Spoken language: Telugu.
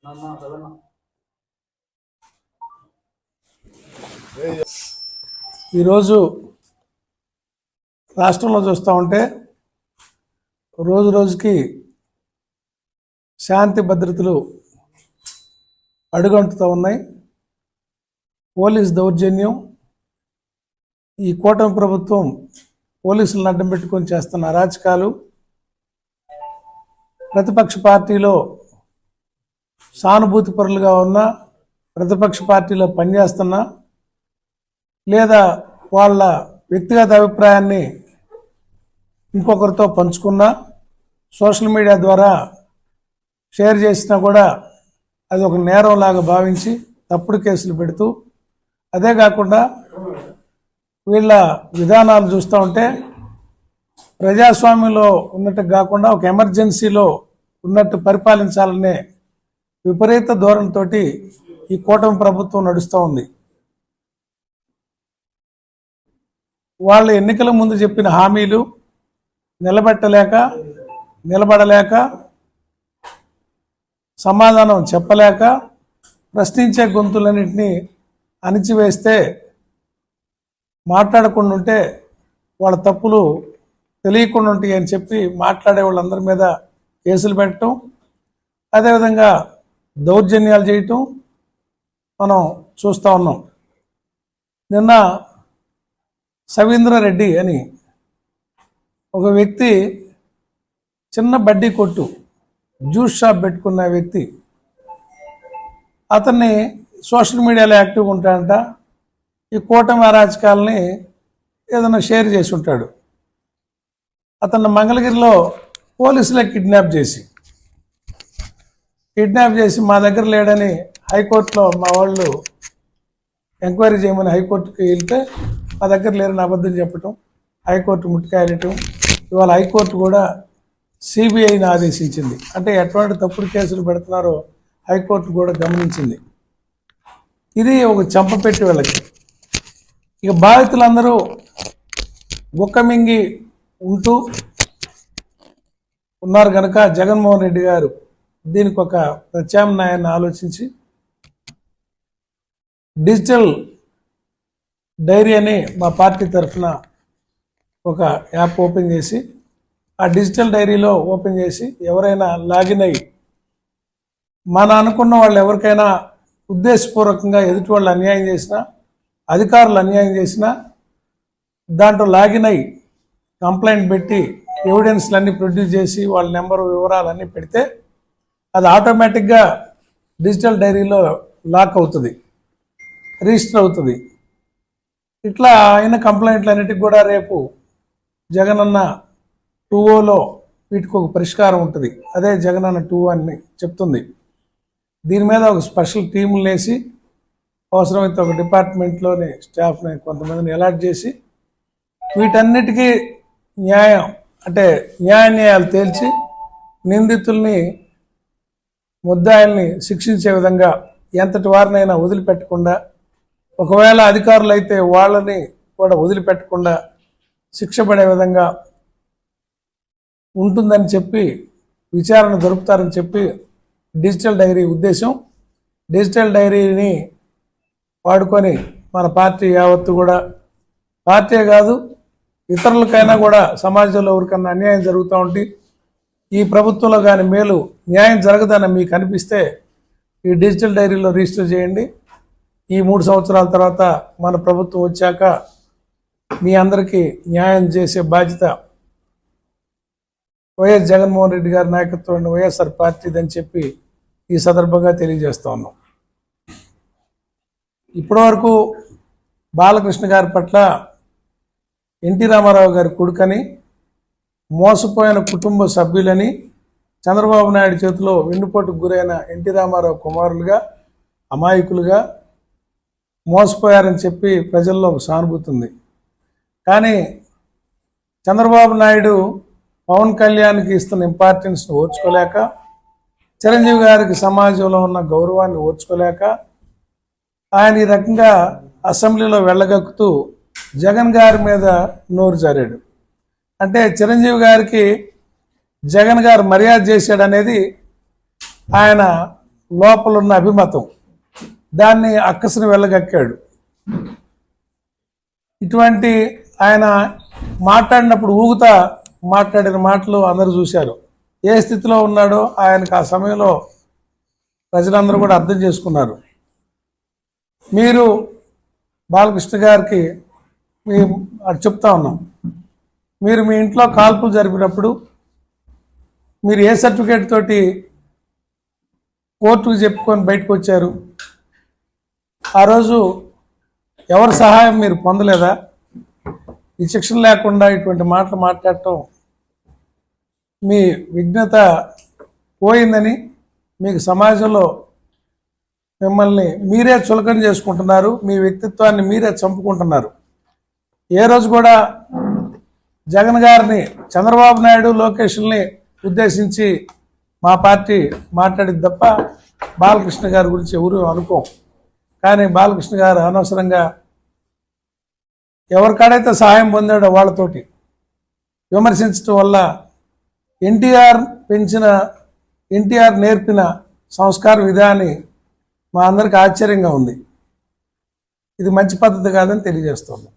妈妈，走了吗？哎呀！ఈరోజు రాష్ట్రంలో చూస్తూ ఉంటే రోజు రోజుకి శాంతి భద్రతలు అడుగంటుతూ ఉన్నాయి. పోలీస్ దౌర్జన్యం ఈ కూటమి ప్రభుత్వం పోలీసులను అడ్డం పెట్టుకొని చేస్తున్న అరాచకాలు ప్రతిపక్ష పార్టీలో సానుభూతిపరులుగా ఉన్న ప్రతిపక్ష పార్టీలో పనిచేస్తున్నా లేదా వాళ్ళ వ్యక్తిగత అభిప్రాయాన్ని ఇంకొకరితో పంచుకున్నా సోషల్ మీడియా ద్వారా షేర్ చేసినా కూడా అది ఒక నేరంలాగా భావించి తప్పుడు కేసులు పెడుతూ అదే కాకుండా వీళ్ళ విధానాలు చూస్తూ ఉంటే ప్రజాస్వామ్యంలో ఉన్నట్టు కాకుండా ఒక ఎమర్జెన్సీలో ఉన్నట్టు పరిపాలించాలనే విపరీత ధోరణితోటి ఈ కూటమి ప్రభుత్వం నడుస్తూ ఉంది. వాళ్ళు ఎన్నికల ముందు చెప్పిన హామీలు నిలబెట్టలేక నిలబడలేక సమాధానం చెప్పలేక ప్రశ్నించే గొంతులన్నింటినీ అణిచివేస్తే మాట్లాడకుండా ఉంటే వాళ్ళ తప్పులు తెలియకుండా ఉంటాయి అని చెప్పి మాట్లాడే వాళ్ళందరి మీద కేసులు పెట్టడం అదేవిధంగా దౌర్జన్యాలు చేయటం మనం చూస్తూ ఉన్నాం. నిన్న సవీంద్రారెడ్డి అని ఒక వ్యక్తి చిన్న బడ్డీ కొట్టు జ్యూస్ షాప్ పెట్టుకున్న వ్యక్తి. అతన్ని సోషల్ మీడియాలో యాక్టివ్గా ఉంటాడంట. ఈ కూటమి అరాచకాలని ఏదైనా షేర్ చేసి ఉంటాడు అతన్ని మంగళగిరిలో పోలీసులే కిడ్నాప్ చేసి కిడ్నాప్ చేసి మా దగ్గర లేడని హైకోర్టులో మా వాళ్ళు ఎంక్వైరీ చేయమని హైకోర్టుకి వెళ్తే మా దగ్గర లేరని అబద్ధం చెప్పటం హైకోర్టు ముట్టుకాయలటం ఇవాళ హైకోర్టు కూడా సిబిఐని ఆదేశించింది. అంటే ఎటువంటి తప్పుడు కేసులు పెడుతున్నారో హైకోర్టు కూడా గమనించింది. ఇది ఒక చంపపెట్టి వెళ్ళకి ఇక బాధితులందరూ గుక్కమింగి ఉంటూ ఉన్నారు కనుక జగన్మోహన్ రెడ్డి గారు. దీనికి ఒక ప్రత్యామ్నాయాన్ని ఆలోచించి డిజిటల్ డైరీ అని మా పార్టీ తరఫున ఒక యాప్ ఓపెన్ చేసి ఆ డిజిటల్ డైరీలో ఓపెన్ చేసి ఎవరైనా లాగిన్ అయ్యి మన అనుకున్న వాళ్ళు ఎవరికైనా ఉద్దేశపూర్వకంగా ఎదుటి వాళ్ళు అన్యాయం చేసినా అధికారులు అన్యాయం చేసినా దాంట్లో లాగిన్ అయ్యి కంప్లైంట్ పెట్టి ఎవిడెన్స్లన్నీ ప్రొడ్యూస్ చేసి వాళ్ళ నెంబరు వివరాలన్నీ పెడితే అది ఆటోమేటిక్గా డిజిటల్ డైరీలో లాక్ అవుతుంది రిజిస్టర్ అవుతుంది. ఇట్లా అయిన కంప్లైంట్లు అన్నిటికి కూడా రేపు జగనన్న టూ ఓలో వీటికి ఒక పరిష్కారం ఉంటుంది. అదే జగనన్న టూ అని చెప్తుంది. దీని మీద ఒక స్పెషల్ టీములు వేసి అవసరమైతే ఒక డిపార్ట్మెంట్లోని స్టాఫ్ని కొంతమందిని అలాట్ చేసి వీటన్నిటికీ న్యాయం అంటే న్యాయ న్యాయాలు తేల్చి నిందితుల్ని ముద్దాయిల్ని శిక్షించే విధంగా ఎంతటి వారినైనా వదిలిపెట్టకుండా ఒకవేళ అధికారులు అయితే వాళ్ళని కూడా వదిలిపెట్టకుండా శిక్ష పడే విధంగా ఉంటుందని చెప్పి విచారణ జరుపుతారని చెప్పి డిజిటల్ డైరీ ఉద్దేశం. డిజిటల్ డైరీని వాడుకొని మన పార్టీ యావత్తు కూడా పార్టీ కాదు ఇతరులకైనా కూడా సమాజంలో ఎవరికన్నా అన్యాయం జరుగుతూ ఉంటే ఈ ప్రభుత్వంలో కానీ మేలు న్యాయం జరగదని మీకు అనిపిస్తే ఈ డిజిటల్ డైరీలో రిజిస్టర్ చేయండి. ఈ మూడు సంవత్సరాల తర్వాత మన ప్రభుత్వం వచ్చాక మీ అందరికీ న్యాయం చేసే బాధ్యత వైఎస్ జగన్మోహన్ రెడ్డి గారి నాయకత్వంలో వైఎస్ఆర్ పార్టీదని చెప్పి ఈ సందర్భంగా తెలియజేస్తా ఉన్నాం. ఇప్పటివరకు బాలకృష్ణ గారి పట్ల ఎన్టీ రామారావు గారి కొడుకని మోసపోయిన కుటుంబ సభ్యులని చంద్రబాబు నాయుడు చేతిలో వెన్నుపోటుకు గురైన ఎన్టీ రామారావు కుమారులుగా అమాయకులుగా మోసపోయారని చెప్పి ప్రజల్లో ఒక సానుభూతి ఉంది. కానీ చంద్రబాబు నాయుడు పవన్ కళ్యాణ్కి ఇస్తున్న ఇంపార్టెన్స్ని ఓర్చుకోలేక చిరంజీవి గారికి సమాజంలో ఉన్న గౌరవాన్ని ఓర్చుకోలేక ఆయన ఈ రకంగా అసెంబ్లీలో వెళ్ళగక్కుతూ జగన్ గారి మీద నోరు జారాడు. అంటే చిరంజీవి గారికి జగన్ గారు మర్యాద చేశాడు అనేది ఆయన లోపలున్న అభిమతం. దాన్ని అక్కసుని వెళ్ళగక్కాడు. ఇటువంటి ఆయన మాట్లాడినప్పుడు ఊగుతా మాట్లాడిన మాటలు అందరూ చూశారు. ఏ స్థితిలో ఉన్నాడో ఆయనకు ఆ సమయంలో ప్రజలందరూ కూడా అర్థం చేసుకున్నారు. మీరు బాలకృష్ణ గారికి మీ చెప్తా ఉన్నాం. మీరు మీ ఇంట్లో కాల్పులు జరిపినప్పుడు మీరు ఏ సర్టిఫికేట్ తోటి కోర్టుకు చెప్పుకొని బయటకు వచ్చారు? ఆ రోజు ఎవరి సహాయం మీరు పొందలేదా? ఈ శిక్షణ లేకుండా ఇటువంటి మాటలు మాట్లాడటం మీ విఘ్నత పోయిందని మీకు సమాజంలో మిమ్మల్ని మీరే చులకన చేసుకుంటున్నారు మీ వ్యక్తిత్వాన్ని మీరే చంపుకుంటున్నారు. ఏ రోజు కూడా జగన్ గారిని చంద్రబాబు నాయుడు లోకేష్ని ఉద్దేశించి మా పార్టీ మాట్లాడింది తప్ప బాలకృష్ణ గారి గురించి ఎవరు అనుకోం. కానీ బాలకృష్ణ గారు అనవసరంగా ఎవరికాడైతే సహాయం పొందాడో వాళ్ళతోటి విమర్శించడం వల్ల ఎన్టీఆర్ పెంచిన ఎన్టీఆర్ నేర్పిన సంస్కార విధాని మా అందరికి ఆశ్చర్యంగా ఉంది. ఇది మంచి పద్ధతి కాదని తెలియజేస్తున్నాం